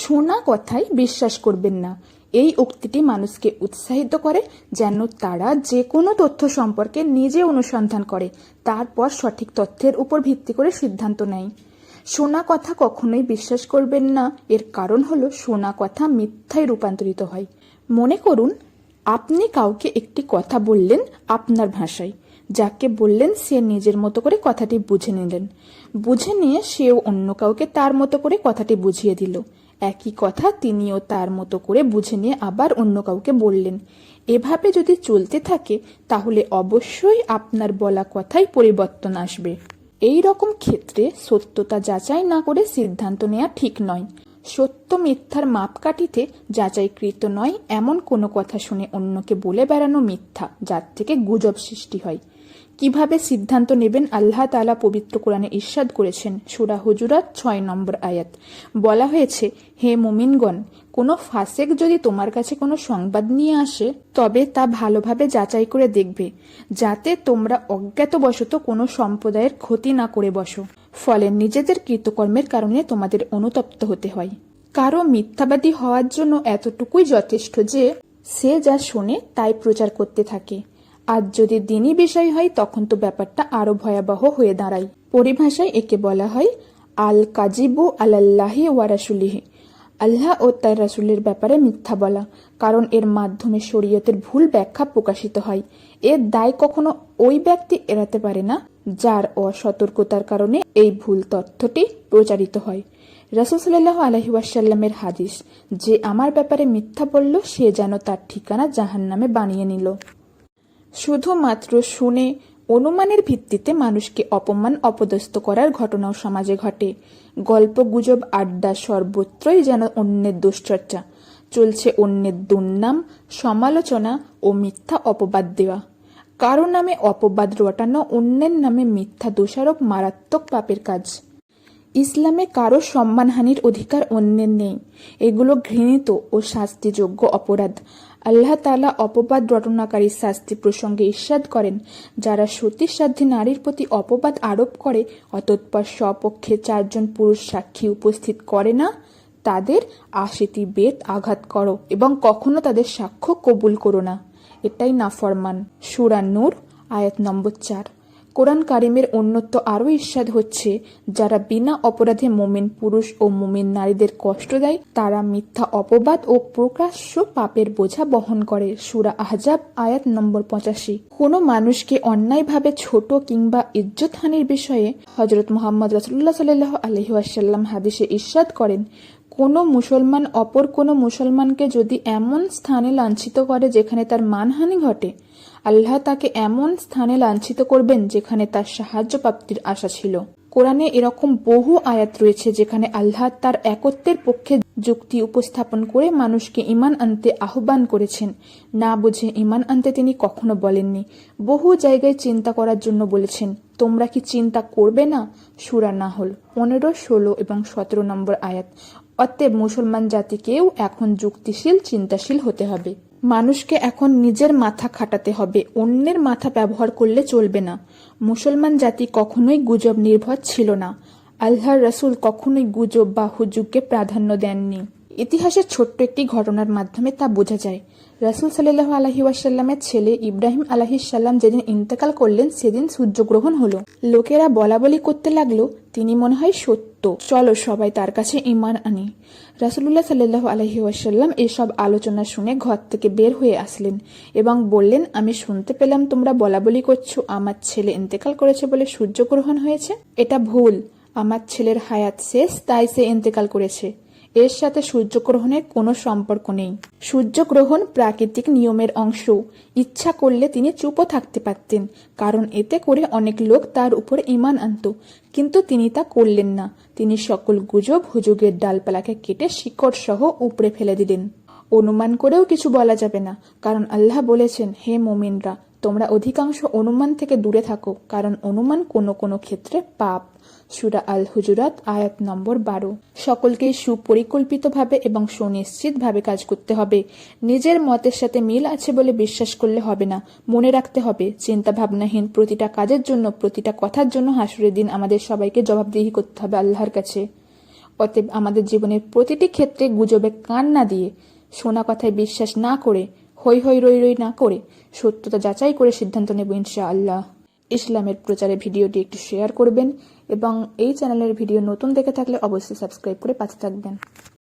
শোনা কথায় বিশ্বাস করবেন না। এই উক্তিটি মানুষকে উৎসাহিত করে যেন তারা যে কোনো তথ্য সম্পর্কে নিজে অনুসন্ধান করে, তারপর সঠিক তথ্যের উপর ভিত্তি করে সিদ্ধান্ত নেয়। শোনা কথা কখনোই বিশ্বাস করবেন না, এর কারণ হলো শোনা কথা মিথ্যায় রূপান্তরিত হয়। মনে করুন, আপনি কাউকে একটি কথা বললেন আপনার ভাষায়, যাকে বললেন সে নিজের মতো করে কথাটি বুঝে নিলেন। বুঝে নিয়ে সেও অন্য কাউকে তার মতো করে কথাটি বুঝিয়ে দিল। একই কথা তিনিও তার মতো করে বুঝে নিয়ে আবার অন্য কাউকে বললেন। এভাবে যদি চলতে থাকে, তাহলে অবশ্যই আপনার বলা কথায় পরিবর্তন আসবে। এই রকম ক্ষেত্রে সত্যতা যাচাই না করে সিদ্ধান্ত নেওয়া ঠিক নয়। সত্য মিথ্যার মাপকাঠিতে যাচাইকৃত নয়, এমন কোনো কথা শুনে অন্যকে বলে বেড়ানো মিথ্যা, যার থেকে গুজব সৃষ্টি হয়। কীভাবে সিদ্ধান্ত নেবেন আল্লাহ তালা পবিত্র কোরআনে ইরশাদ করেছেন? সুরা হুজুরাত ছয় নম্বর আয়াত। বলা হয়েছে, হে মুমিনগণ, কোনো ফাসেক যদি তোমার কাছে কোনো সংবাদ নিয়ে আসে, তবে তা ভালোভাবে যাচাই করে দেখবে, যাতে তোমরা অজ্ঞাতবশত কোনো সম্প্রদায়ের ক্ষতি না করে বসো। ফলে নিজেদের কৃতকর্মের কারণে তোমাদের অনুতপ্ত হতে হয়। কারও মিথ্যাবাদী হওয়ার জন্য এতটুকুই যথেষ্ট যে, সে যা শোনে তাই প্রচার করতে থাকে। আর যদি দিনই বিষয় হয়, তখন তো ব্যাপারটা আরও ভয়াবহ হয়ে দাঁড়ায়। পরিভাষায় একে বলা হয়, আল কাজিবু আলাল্লাহি ওয়ারাসুলিহি আল্লাহ ও তার রাসুলের ব্যাপারে মিথ্যা বলা, কারণ এর মাধ্যমে শরীয়তের ভুল ব্যাখ্যা প্রকাশিত হয়। এর দায় কখনো ওই ব্যক্তি এড়াতে পারে না, যার অসতর্কতার কারণে এই ভুল তথ্যটি প্রচারিত হয়। রাসুল সাল্লাহ আলহিউসাল্লামের হাদিস, যে আমার ব্যাপারে মিথ্যা বলল, সে যেন তার ঠিকানা জাহান নামে বানিয়ে নিল। শুধুমাত্র শুনে অনুমানের ভিত্তিতে মানুষকে অপমান অপদস্থ করার ঘটনাও সমাজে ঘটে। গল্প গুজব আড্ডা সর্বত্রই যেন অন্যের দুশ্চর্চা। চলছে অন্যের দুর্নাম, সমালোচনা ও মিথ্যা অপবাদ দেওয়া। কারও নামে অপবাদ রটানো, অন্যের নামে মিথ্যা দোষারোপ মারাত্মক পাপের কাজ। ইসলামে কারও সম্মানহানির অধিকার অন্যের নেই। এগুলো ঘৃণিত ও শাস্তিযোগ্য অপরাধ। আল্লাহ তালা অপবাদ রটনাকারীর শাস্তি প্রসঙ্গে ঈর্ষাদ করেন, যারা সতীসাধ্যী নারীর প্রতি অপবাদ আরোপ করে, অতৎপর স্বপক্ষে চারজন পুরুষ সাক্ষী উপস্থিত করে না, তাদের আশিটি বেদ আঘাত করো এবং কখনো তাদের সাক্ষ্য কবুল করো না। এটাই নাফরমান। সুরা নূর, আয়াত নম্বর চার। কোরআন কারিমের অন্যত্ব আরও ঈর্ষাদ হচ্ছে, যারা বিনা অপরাধে মোমেন পুরুষ ও মোমেন নারীদের কষ্ট দেয়, তারা মিথ্যা অপবাদ ও প্রকাশ্য পাপের বোঝা বহন করে। সুরা আহজাব, আয়াত নম্বর পঁচাশি। কোনো মানুষকে অন্যায়ভাবে ছোট কিংবা ইজ্জতহানির বিষয়ে হজরত মোহাম্মদ রসুল্লাহ সাল্লাহ আলহিহাসাল্লাম হাদিসে ঈর্ষাদ করেন, কোনো মুসলমান অপর কোনো মুসলমানকে যদি এমন স্থানে লাঞ্ছিত করে যেখানে তার মানহানি ঘটে আল্লাহ তাকে এমন স্থানে লাঞ্ছিত করবেন যেখানে তার সাহায্য প্রাপ্তির আশা ছিল। কোরআনে এরকম বহু আয়াত রয়েছে যেখানে আল্লাহ তার একত্বের পক্ষে যুক্তি উপস্থাপন করে মানুষকে ইমান আনতে আহ্বান করেছেন। না বুঝে ইমান আনতে তিনি কখনো বলেননি। বহু জায়গায় চিন্তা করার জন্য বলেছেন, তোমরা কি চিন্তা করবে না? সুরা না হল পনেরো, ষোলো এবং সতেরো নম্বর আয়াত। অতএব মুসলমান জাতিকেও এখন যুক্তিশীল, চিন্তাশীল হতে হবে। মানুষকে এখন নিজের মাথা খাটাতে হবে, অন্যের মাথা ব্যবহার করলে চলবে না। মুসলমান জাতি কখনোই গুজব নির্ভর ছিল না। আল্লাহর রসুল কখনোই গুজব বা হুজুগকে প্রাধান্য দেননি। ইতিহাসের ছোট্ট একটি ঘটনার মাধ্যমে তা বোঝা যায়। রাসুল সাল্লাহ আলহি ওয়াসাল্লামের ছেলে ইব্রাহিম আলাহিসাল্লাম যেদিন ইন্তেকাল করলেন, সেদিন সূর্যগ্রহণ হলো। লোকেরা বলা বলি করতে লাগল, তিনি মনে হয় সত্য চলো সবাই তার কাছে ইমান আনি। রাসুলুল্লাহ সাল্লাহ আলহি ওয়াসাল্লাম এসব আলোচনা শুনে ঘর থেকে বের হয়ে আসলেন এবং বললেন, আমি শুনতে পেলাম তোমরা বলা বলি করছ, আমার ছেলে ইন্তেকাল করেছে বলে সূর্যগ্রহণ হয়েছে। এটা ভুল। আমার ছেলের হায়াত শেষ, তাই সে ইন্তেকাল করেছে। এর সাথে সূর্যগ্রহণের কোনো সম্পর্ক নেই। সূর্যগ্রহণ প্রাকৃতিক নিয়মের অংশ। ইচ্ছা করলে তিনি চুপও থাকতে পারতেন, কারণ এতে করে অনেক লোক তার উপর ইমান আনত। কিন্তু তিনি তা করলেন না। তিনি সকল গুজব, হুজুগের ডালপালাকে কেটে শিকড় সহ উপড়ে ফেলে দিলেন। অনুমান করেও কিছু বলা যাবে না, কারণ আল্লাহ বলেছেন, হে মোমিনরা তোমরা অধিকাংশ অনুমান থেকে দূরে থাকো, কারণ অনুমান কোনো কোনো ক্ষেত্রে পাপ। সুরা আল হুজুরাত আয়াত নম্বর বারো। সকলকেই সুপরিকল্পিতভাবে এবং সুনিশ্চিতভাবে কাজ করতে হবে। নিজের মতের সাথে মিল আছে বলে বিশ্বাস করলে হবে না। মনে রাখতে হবে চিন্তা ভাবনাহীন প্রতিটা কাজের জন্য, প্রতিটা কথার জন্য হাসুরের দিন আমাদের সবাইকে জবাবদিহি করতে হবে আল্লাহর কাছে। অতএব আমাদের জীবনের প্রতিটি ক্ষেত্রে গুজবে কান না দিয়ে, শোনা কথায় বিশ্বাস না করে হৈ হৈ রই রই না করে সত্যতা যাচাই করে সিদ্ধান্ত নেব ইনশাআল্লাহ। ইসলামের প্রচারে ভিডিওটি একটু শেয়ার করবেন এবং এই চ্যানেলের ভিডিও নতুন দেখে থাকলে অবশ্যই সাবস্ক্রাইব করে পাশে থাকবেন।